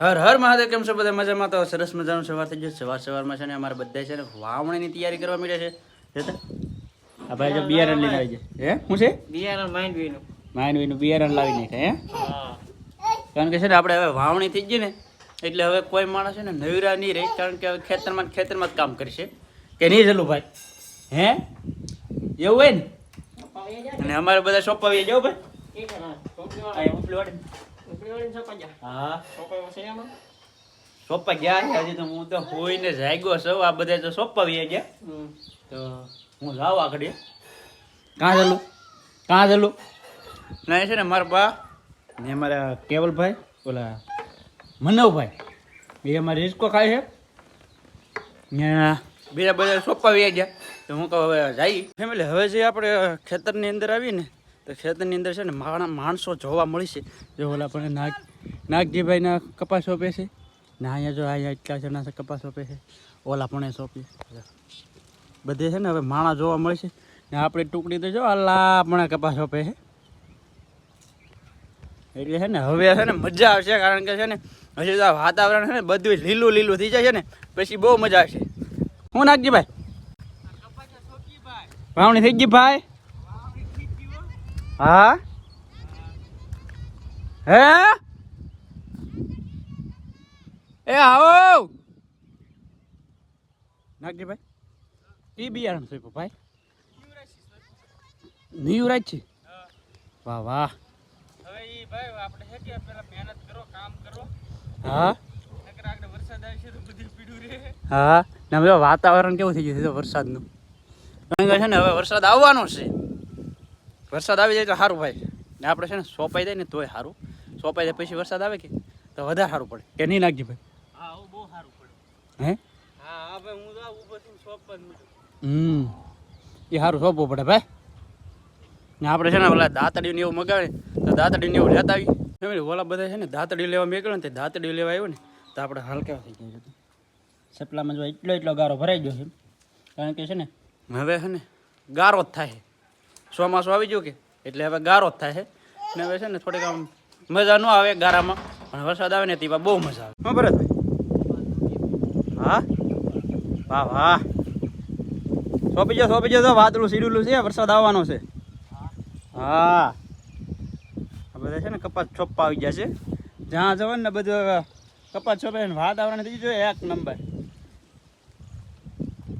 હર હર મહાદેવ કેમ છો બધા? મજામાં તો સરસ મજાનું સવાર થઈ ગયો સવાર સવારમાં છે ને અમારે બધા છે ને વાવણીની તૈયારી કરવા માંડ્યા છે. જોતા? આ ભાઈ જો બિયારણ લઈને આવી જાય હે? શું છે? બિયારણ માંડવીનું. માઇન્ડ બિયારણ લાવી નાખે હે? કારણ કે છે ને આપણે હવે વાવણી થઈ ગઈ ને એટલે હવે કોઈ માણસ છે ને નવીરા નહીં રહે કારણ કે હવે ખેતરમાં ખેતરમાં જ કામ કરશે કે નહીં ચલું ભાઈ? હે? એવું હોય ને? અને અમારે બધા સોંપાવી જાવ ભાઈ. આ હા. સોંપા ગયા છે હજી તો હું તો હોઈને જાગ્યો છું. આ બધા તો સોંપાવી ગયા તો હું જાઉં આગળ. કાં ચાલું? કાં ચાલું? ના છે ને મારા બા ને મારા કેવલભાઈ ઓલા મનવભાઈ. એ અમારે રિસ્કો ખાય છે. ને બીજા બધા સોંપાવી ગયા તો હું કહું હવે જઈ ફેમિલી હવે જે આપણે ખેતરની અંદર આવી ને તો ખેતરની અંદર છે ને માણા, માણસો જોવા મળશે જો ઓલા પણ નાગ, નાગજીભાઈના કપાસ સોંપે છે. ને અહીંયા જો અહીંયા એટલા જણા છે કપાસ સોંપે છે. ઓલા પણ સોંપીએ સોંપી બધે છે ને હવે માણા જોવા મળશે ને આપણી ટુકડી તો જો અલ્લા પણ કપાસ સોંપે છે. એટલે છે ને હવે છે ને મજા આવશે કારણ કે છે ને હજી તો વાતાવરણ છે ને બધું લીલું લીલું થઈ જાય છે ને પછી બહુ મજા આવશે. હું નાગજીભાઈ? ભાવણી થઈ ગઈ ભાઈ? હા? હે? એ આવો! નાખજી ભાઈ ઈ બિયારણ છે ભાઈ નિયુરાજ છે? વાહ વાહ. હવે ઈ ભાઈ આપણે છે કે પેલા મહેનત કરો કામ કરો. હા? નકર આગળ વરસાદ આવશે તો બધી પીડું હા? ને હવે વાતાવરણ કેવું થઈ ગયું છે વરસાદનું. કે છે ને હવે વરસાદ આવવાનો છે. વરસાદ આવી જાય તો સારું ભાઈ. ને આપણે છે ને સોંપાઈ જાય ને તોય સારું. સોંપાઈ જાય પછી વરસાદ આવે કે તો વધારે સારું પડે. કે નહીં નાખજી ભાઈ? હા બહુ સારું પડે. હે? હા હા ભાઈ હું તો મૂકું. હમ. એ સારું સોંપવું પડે ભાઈ. ને આપણે છે ને ઓલા દાંતડી ને એવું મગાવે તો દાંતડી ને એવું લેતા આવી ઓલા બધા છે ને દાંતડી લેવા મેકળ્યો ને તે દાંતડી લેવા આવ્યો ને તો આપણે હાલ થઈ ગયા છે. સપલામાં જો એટલો એટલો ગારો ભરાઈ ગયો છે. કારણ કે છે ને હવે છે ને ગારો જ થાય ચોમાસું આવી ગયું કે? એટલે હવે ગારો જ થાય છે ને હવે છે ને થોડીક આમ મજા ન આવે ગારામાં. પણ વરસાદ આવે ને તે બહુ મજા આવે. હા ભરતભાઈ હા? વાહ વાહ. સોંપી જાઓ સોંપી જાઓ તો વાદળું સીડુલું છે વરસાદ આવવાનો છે. હા. બધા છે ને કપાસ છોપા આવી ગયા છે. જ્યાં જવો ને બધું હવે કપાસ છોપે ને વાતાવરણ થઈ ગયું એક નંબર.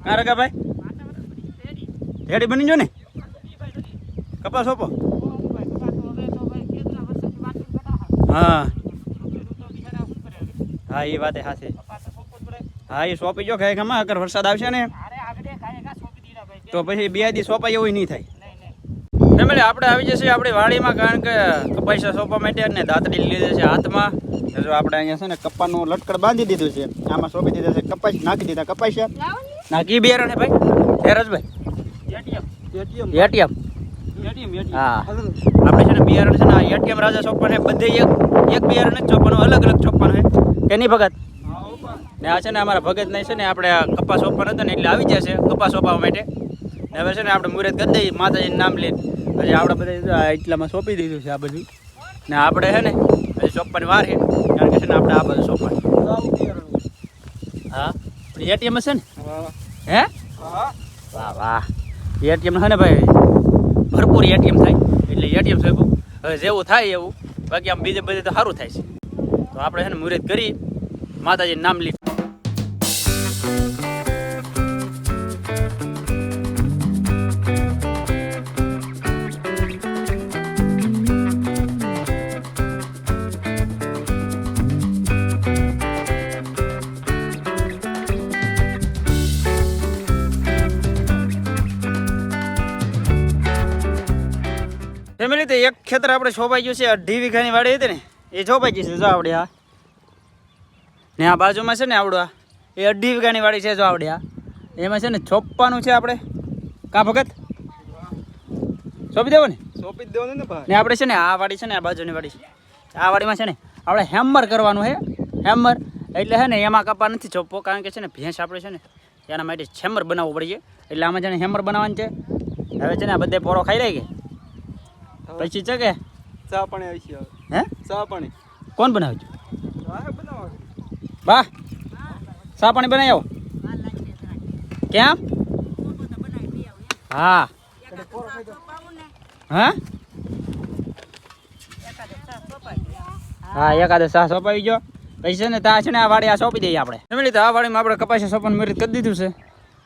કારકા ભાઈ? રેડી. બની જો ને? કપાસ સોંપો હા હા એ વાત છે હા એ સોંપી જો ખાય ખમા અગર વરસાદ આવશે ને તો પછી બે દી સોંપાય એવું નહીં થાય ફેમિલી આપણે આવી જશે આપણી વાડીમાં કારણ કે કપાસા સોંપવા માટે ને દાંતડી લીધી છે હાથમાં જો આપણે અહીંયા છે ને કપ્પાનું લટકડ બાંધી દીધું છે આમાં સોંપી દીધા છે કપાસ નાખી દીધા કપાસા નાખી બિયારણ હે ભાઈ એટીએમ એટીએમ હા. આપણે છે ને બિયારણ છે ને એટીએમ રાજા ચોપ્પન બધે એક એક બિયારણ જ ચોપ્પન અલગ અલગ ચોપ્પન હે. કે નહીં ભગત? ને આ છે ને અમારા ભગત નહીં છે ને આપણે આ કપાસ ઓપન હતો ને એટલે આવી જશે કપાસ ઓપાવા માટે. ને હવે છે ને આપણે મુહૂર્ત કરી દઈએ માતાજીનું નામ લઈને. પછી આપણે બધા એટલામાં સોંપી દીધું છે આ બધું. ને આપણે છે ને પછી સોંપવાની વાર છે કારણ કે છે ને આપણે આ બધું સોંપવાનું. હા? એટીએમ હશે ને? હે. વાહ વાહ. એટીએમ છે ને ભાઈ? ભરપૂર એટીએમ થાય. એટલે એટીએમ હવે જેવું થાય એવું, બાકી આમ બીજે બધે તો સારું થાય છે. તો આપણે છે ને મુહૂર્ત કરી, માતાજીનું નામ લઈ એક ખેતર આપણે છોપાઈ ગયું છે અઢી વીઘાની વાડી હતી ને એ છોપાઈ ગઈ છે જો આવડે આ ને આ બાજુમાં છે ને આવડું આ એ અઢી વીઘાની વાડી છે જો આવડે આ એમાં છે ને છોપવાનું છે આપણે કાં ભગત સોંપી દેવો ને સોંપી જ દેવાનું ને ભાઈ ને આપણે છે ને આ વાડી છે ને આ બાજુની વાડી છે આ વાડીમાં છે ને આપણે હેમર કરવાનું છે હેમર એટલે છે ને એમાં કપા નથી છોપવો કારણ કે છે ને ભેંસ આપણે છે ને એના માટે છેમર બનાવવું પડીએ એટલે આમાં છે ને હેમર બનાવવાનું છે હવે છે ને આ બધે પોરો ખાઈ લે કે પછી ચગે ચા પાણી આવી છે હે? ચા પાણી. કોણ બનાવે છે વાહ ચા પાણી બનાવી આવો. કેમ? હા. હા? હા એકાદો સા સોંપાવી ગયો. પછી છે ને ત્યાં છે ને આ વાડી આ સોંપી દઈએ આપણે. ફેમિલી તો આ વાડીમાં આપણે કપાસી સોંપણ મેરિટ કરી દીધું છે.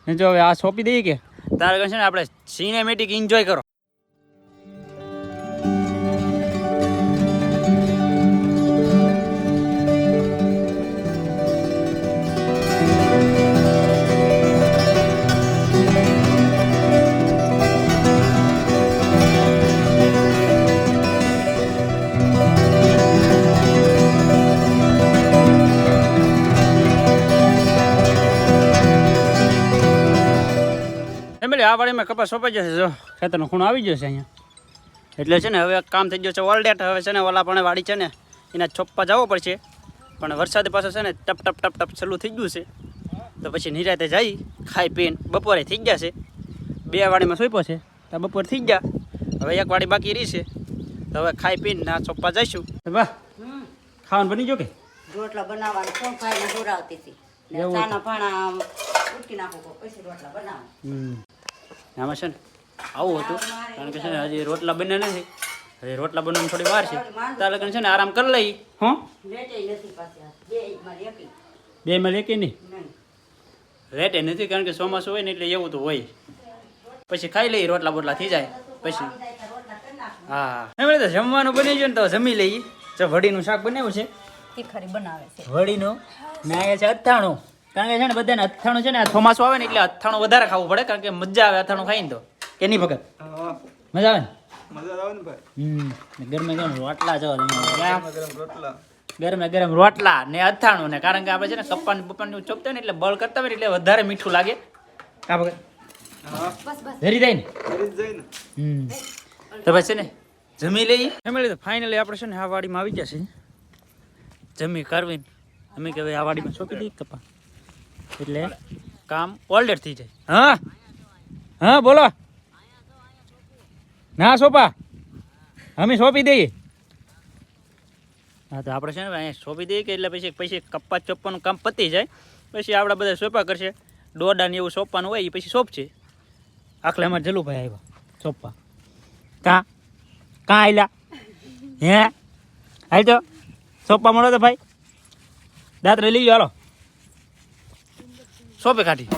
ને જો હવે આ સોંપી દઈએ કે? તારે છે ને આપણે સિનેમેટિક એન્જોય કરો. આ વાડીમાં કપાસ સોંપાઈ જશે જો ખેતરનો ખૂણો આવી જશે અહીંયા. એટલે છે ને હવે કામ થઈ ગયું છે ઓલડેટ હવે છે ને ઓલા પણ વાડી છે ને એના છોપ્પા જવો પડશે. પણ વરસાદ પાછો છે ને ટપ ટપ ટપ ટપ છેલ્લું થઈ ગયું છે. તો પછી નિરાતે જઈ ખાઈ પીને બપોરે થઈ ગયા છે. બે વાડીમાં સોંપો છે તો બપોર થઈ ગયા. હવે એક વાડી બાકી રહી છે. તો હવે ખાઈ પીને ના ચોપ્પા જઈશું. વાહ ખાવાનું બની ગયો કે? રોટલા બનાવવાનું કોણ ખાઈને દોરાવતી હતી. ને ચાના પાણા ઉટકી નાખો પછી રોટલા બનાવો. આમાં છે ને આવું હતું. કારણ કે છે ને હજી રોટલા બને નથી. હજી રોટલા બનવાની થોડી વાર છે. ત્યાં લગ્ન છે ને આરામ કરી લઈ હો? બે માં લેકી નહીં? રેટે નથી કારણ કે ચોમાસું હોય ને એટલે એવું તો હોય. પછી ખાઈ લઈ રોટલા બોટલા થઈ જાય. પછી. હા. એમ તો જમવાનું બની ગયું ને તો જમી લઈએ. જો વડીનું શાક બનાવ્યું છે. તીખરી બનાવે છે. વડીનું? મેં છે અથાણું. કારણ કે છે ને બધાને અથાણું છે ને આ ચોમાસું આવે ને એટલે અથાણું વધારે ખાવું પડે કારણ કે મજા આવે અથાણું ખાઈને તો. કે નહીં ભગત? મજા આવે ને? મજા આવે ને ભાઈ. હમ ગરમે ગરમ રોટલા જો અહીંયા. ગરમ ગરમ રોટલા. ગરમે ગરમ રોટલા ને અથાણું ને કારણ કે આપણે છે ને કપ્પાન બપ્પાનું ચોપતા ને એટલે બળ કરતા હોય ને એટલે વધારે મીઠું લાગે. કા ભગત? ધરી જાય ને. તો પછી છે ને જમી લઈએ? ફેમિલી તો ફાઇનલી આપણે છે ને આ વાડીમાં આવી ગયા છે જમી કરવી અમે કે આ વાડીમાં સોંપી દઈએ કપા એટલે? કામ ઓલ્ડર થઈ જાય. હા? હા બોલો. ના સોપા. અમે સોંપી દઈએ. હા તો આપણે છે ને અહીંયા સોંપી દઈએ કે એટલે પછી પછી કપ્પા ચોપ્પાનું કામ પતી જાય. પછી આપણે બધા સોંપા કરશે. દોડા ને એવું સોંપવાનું હોય એ પછી સોંપશે. આખલે અમારે જલુભાઈ આવ્યા સોંપવા. કાં? કાં આયલા? હે? હાલ તો? સોંપવા મળો તો ભાઈ. દાંતરે લઈ ગયો હાલો. સોંપે કાઢી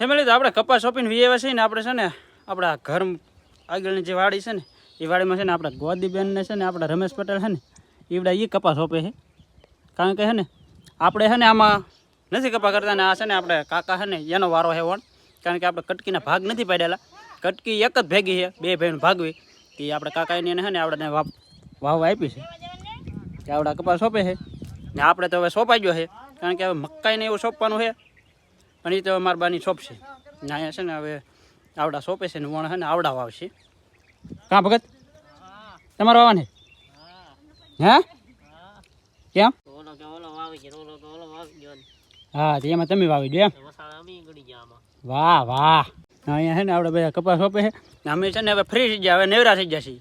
ફેમિલી તો આપણે કપાસ સોંપીને વી આવ્યા છીએ ને આપણે છે ને આપણા ઘર આગળની જે વાડી છે ને એ છે ને આપણા ગોદીબેનને છે ને આપણા રમેશ પટેલ છે ને એવડા એ કપાસ સોંપે છે. કારણ કે છે ને, આપણે છે ને આમાં નથી કપા કરતા ને આ છે ને આપણે કાકા છે ને એનો વારો છે વણ કારણ કે આપણે કટકીના ભાગ નથી પાડેલા. કટકી એક જ ભેગી છે, બે ભાઈનું ભાગવી. એ આપણે કાકાને એને છે ને આપણે વાવ આપી છે. કે આવડા કપાસ સોંપે છે. ને આપણે તો હવે સોંપાઈ ગયો છે. કારણ કે હવે મકાઈને એવું સોંપવાનું છે. પણ એ તો અમારા બાની સોંપશે. ને અહીંયા છે ને હવે આવડા સોંપે છે ને વણ છે ને આવડા વાવશે કાં ભગત? તમારો વાવને હે? કેમ? હા એમાં તમે વાવી દો એમ. વાહ વાહ. અહીંયા છે ને આપણે બધા કપાસ વાપે છે. અમે છે ને હવે ફ્રી થઈ જાય હવે નેવરા થઈ જશે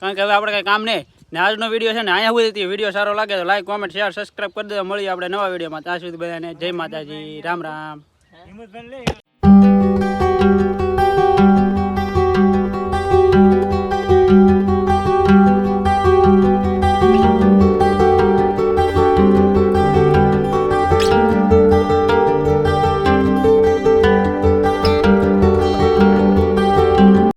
કારણ કે હવે આપણે કંઈ કામ નહીં. ને આજનો વીડિયો છે ને અહીંયા સુધી વીડિયો સારો લાગે તો લાઈક કોમેન્ટ શેર સબસ્ક્રાઈબ કરી દેજો. મળીએ આપણે નવા વિડીયોમાં ત્યાં સુધી બધાને જય માતાજી. રામ રામ. હિંમતભાઈ